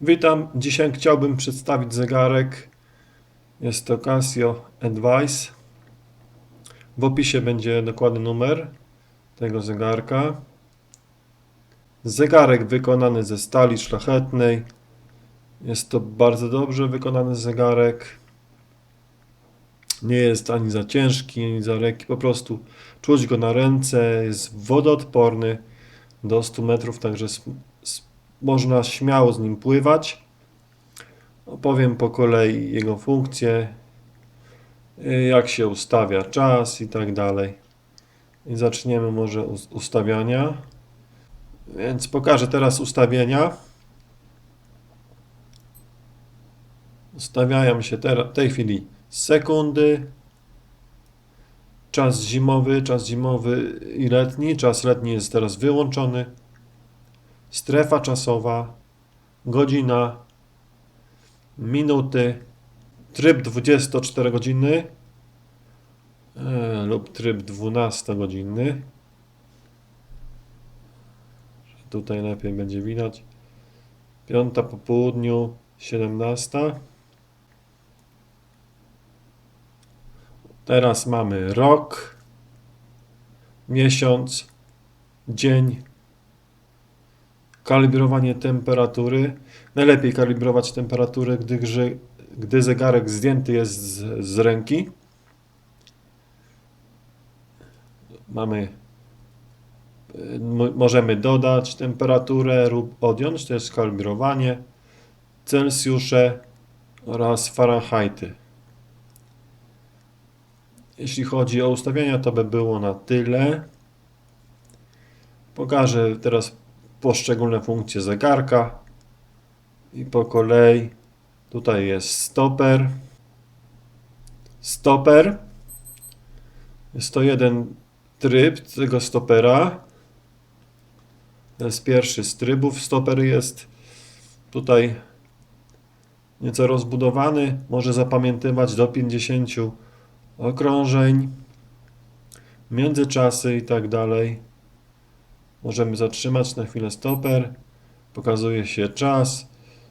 Witam. Dzisiaj chciałbym przedstawić zegarek. Jest to Casio Advice. W opisie będzie dokładny numer tego zegarka. Zegarek wykonany ze stali szlachetnej. Jest to bardzo dobrze wykonany zegarek. Nie jest ani za ciężki, ani za lekki. Po prostu czuć go na ręce. Jest wodoodporny do 100 metrów, także można śmiało z nim pływać. Opowiem po kolei jego funkcje, y, jak się ustawia czas i tak dalej. I zaczniemy może us- ustawiania. Więc pokażę teraz ustawienia. Ustawiają się w tej chwili sekundy, czas zimowy, czas zimowy i letni. Czas letni jest teraz wyłączony. Strefa czasowa, godzina, minuty, tryb 24 godziny e, lub tryb 12 godzinny. Tutaj lepiej będzie widać. Piąta po południu, 17. Teraz mamy rok, miesiąc, dzień, kalibrowanie temperatury. Najlepiej kalibrować temperaturę, gdy, gdy zegarek zdjęty jest z, z ręki. Mamy, możemy dodać temperaturę lub odjąć, to jest kalibrowanie, Celsjusze oraz Fahrenheity. Jeśli chodzi o ustawienia, to by było na tyle. Pokażę teraz poszczególne funkcje zegarka. I po kolei tutaj jest stoper. Stoper. Jest to jeden tryb tego stopera. To jest pierwszy z trybów. Stoper jest tutaj nieco rozbudowany. Może zapamiętywać do 50 okrążeń. Międzyczasy i tak dalej Możemy zatrzymać na chwilę stoper. Pokazuje się czas.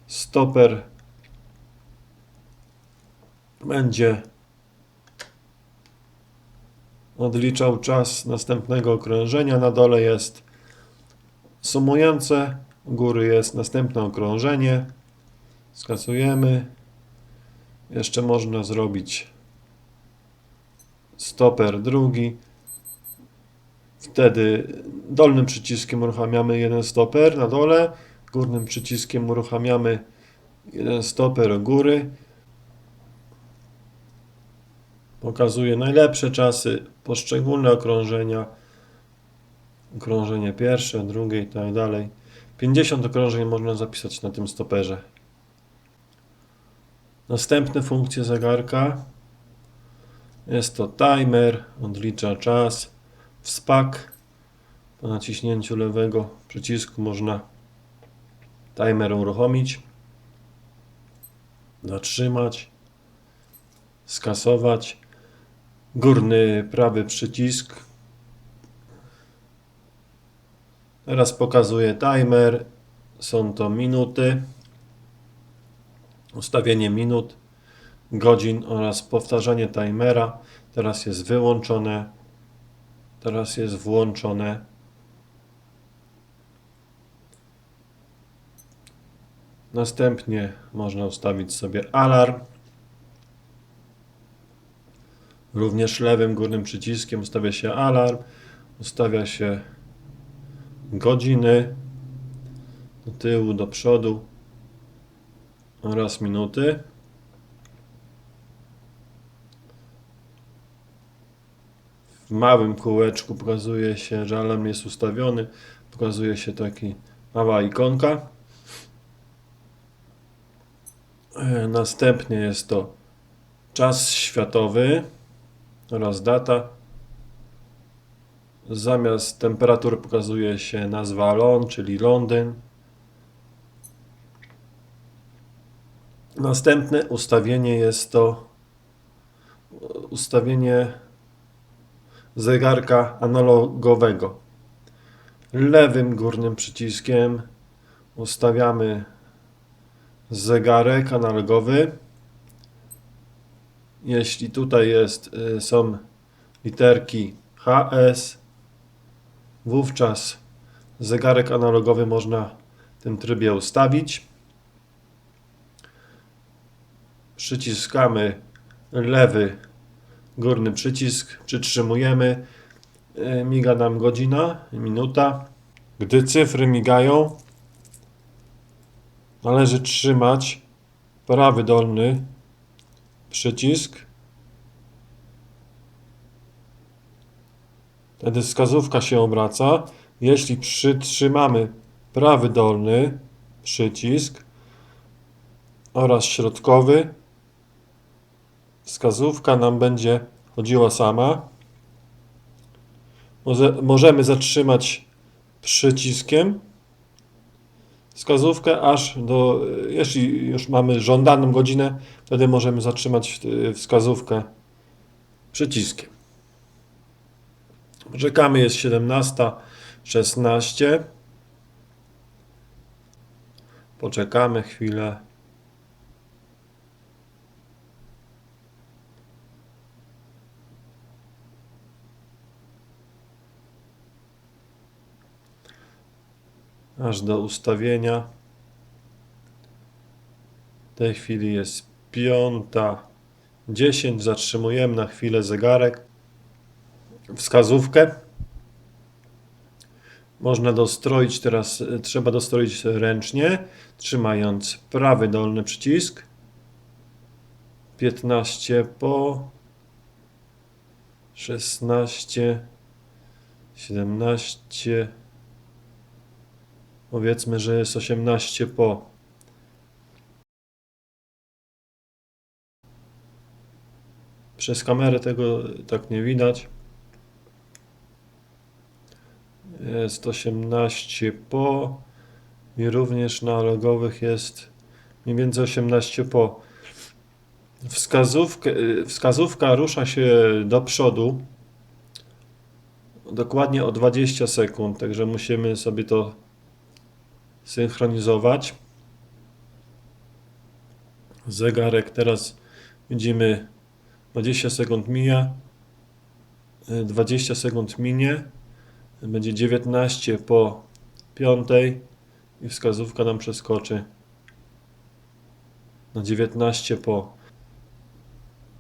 Stoper będzie odliczał czas następnego okrążenia. Na dole jest sumujące. U góry jest następne okrążenie. Skasujemy. Jeszcze można zrobić stoper drugi. Wtedy dolnym przyciskiem uruchamiamy jeden stoper na dole, górnym przyciskiem uruchamiamy jeden stoper u góry. Pokazuje najlepsze czasy, poszczególne okrążenia. Okrążenie pierwsze, drugie i tak dalej. 50 okrążeń można zapisać na tym stoperze. Następne funkcje zegarka. Jest to timer, odlicza czas. Wspak. Po naciśnięciu lewego przycisku można timer uruchomić, zatrzymać, skasować. Górny prawy przycisk. Teraz pokazuję timer. Są to minuty. Ustawienie minut, godzin oraz powtarzanie timera. Teraz jest wyłączone. Teraz jest włączone. Następnie można ustawić sobie alarm. Również lewym górnym przyciskiem ustawia się alarm, ustawia się godziny do tyłu, do przodu oraz minuty. Małym kółeczku pokazuje się, że jest ustawiony. Pokazuje się taki mała ikonka. E, Następnie jest to czas światowy oraz data. Zamiast temperatur pokazuje się nazwa LON, czyli Londyn. Następne ustawienie jest to ustawienie zegarka analogowego. Lewym górnym przyciskiem ustawiamy zegarek analogowy. Jeśli tutaj jest, y, są literki HS, wówczas zegarek analogowy można w tym trybie ustawić. Przyciskamy lewy górny przycisk, przytrzymujemy, y, miga nam godzina, minuta. Gdy cyfry migają, należy trzymać prawy dolny przycisk. Wtedy wskazówka się obraca. Jeśli przytrzymamy prawy dolny przycisk oraz środkowy, wskazówka nam będzie chodziła sama. Może, możemy zatrzymać przyciskiem wskazówkę aż do, jeśli już mamy żądaną godzinę, wtedy możemy zatrzymać y, wskazówkę przyciskiem. Czekamy, jest 17.16. Poczekamy chwilę. Aż do ustawienia. W tej chwili jest piąta 10. Zatrzymujemy na chwilę zegarek. Wskazówkę. Można dostroić teraz, trzeba dostroić ręcznie, trzymając prawy dolny przycisk. 15 po 16 17 Powiedzmy, że jest 18 po. Przez kamerę tego tak nie widać. Jest 18 po i również na logowych jest mniej więcej 18 po. Wskazówkę, wskazówka rusza się do przodu dokładnie o 20 sekund, także musimy sobie to synchronizować. Zegarek teraz widzimy 20 sekund mija, 20 sekund minie, będzie 19 po 5 i wskazówka nam przeskoczy na 19 po.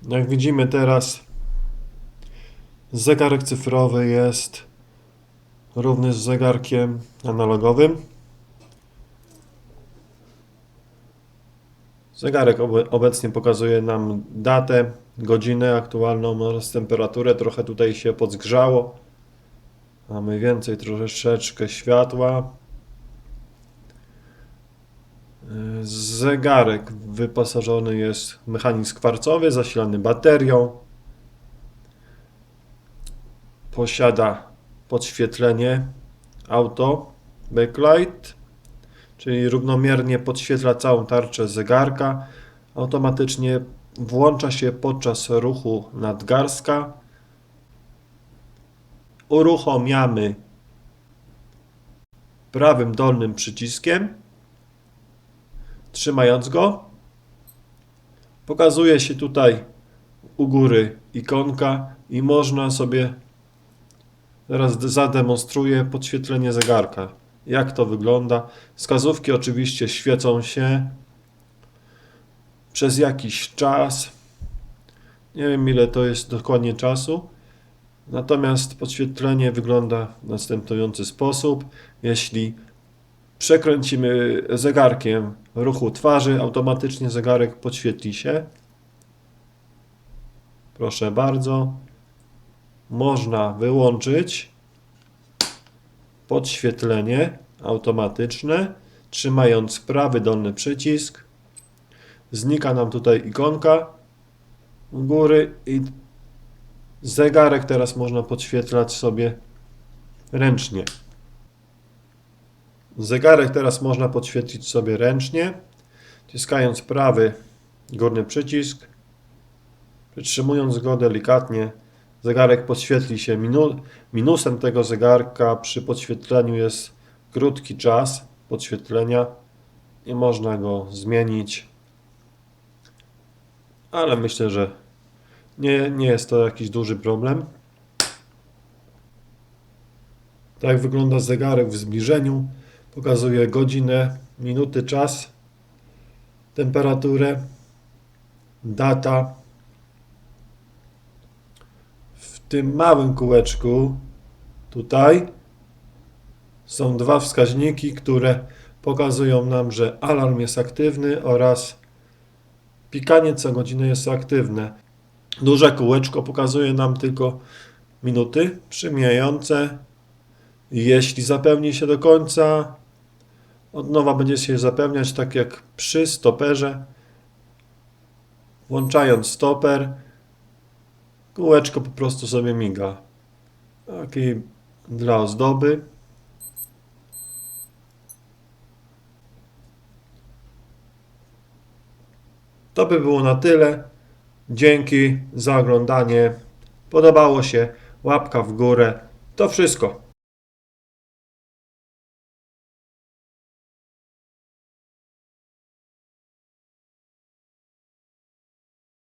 Jak widzimy teraz zegarek cyfrowy jest równy z zegarkiem analogowym. Zegarek obe- obecnie pokazuje nam datę, godzinę aktualną oraz temperaturę. Trochę tutaj się podgrzało. Mamy więcej troszeczkę światła. Zegarek wyposażony jest w mechanizm kwarcowy, zasilany baterią. Posiada podświetlenie auto backlight czyli równomiernie podświetla całą tarczę zegarka. Automatycznie włącza się podczas ruchu nadgarstka. Uruchamiamy prawym dolnym przyciskiem, trzymając go. Pokazuje się tutaj u góry ikonka i można sobie teraz zademonstruję podświetlenie zegarka jak to wygląda. Wskazówki oczywiście świecą się przez jakiś czas. Nie wiem ile to jest dokładnie czasu. Natomiast podświetlenie wygląda w następujący sposób. Jeśli przekręcimy zegarkiem ruchu twarzy, automatycznie zegarek podświetli się. Proszę bardzo. Można wyłączyć podświetlenie automatyczne, trzymając prawy dolny przycisk. Znika nam tutaj ikonka u góry i zegarek teraz można podświetlać sobie ręcznie. Zegarek teraz można podświetlić sobie ręcznie, wciskając prawy górny przycisk, przytrzymując go delikatnie Zegarek podświetli się. Minu minusem tego zegarka przy podświetleniu jest krótki czas podświetlenia. i można go zmienić. Ale myślę, że nie, nie jest to jakiś duży problem. Tak wygląda zegarek w zbliżeniu. Pokazuje godzinę, minuty, czas, temperaturę, data. W tym małym kółeczku tutaj są dwa wskaźniki, które pokazują nam, że alarm jest aktywny oraz pikanie co godzinę jest aktywne. Duże kółeczko pokazuje nam tylko minuty przymijające. Jeśli zapełni się do końca, od nowa będzie się zapełniać tak jak przy stoperze. Włączając stoper, kółeczko po prostu sobie miga. Taki dla ozdoby. To by było na tyle. Dzięki za oglądanie. Podobało się, łapka w górę. To wszystko.